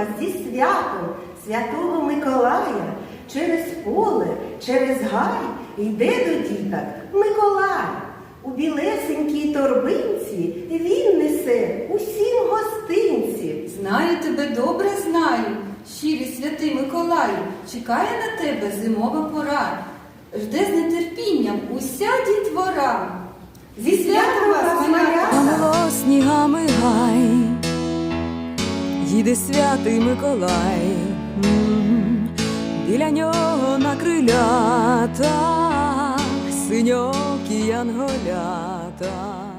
вас зі святом Святого Миколая через поле, через гай йде до діток Миколай. У білесенькій торбинці він несе усім гостинці. Знаю тебе, добре знаю, щирі святий Миколаю, чекає на тебе зимова пора. Жде з їде святий Миколай, біля нього на крилятах синьокі янголята.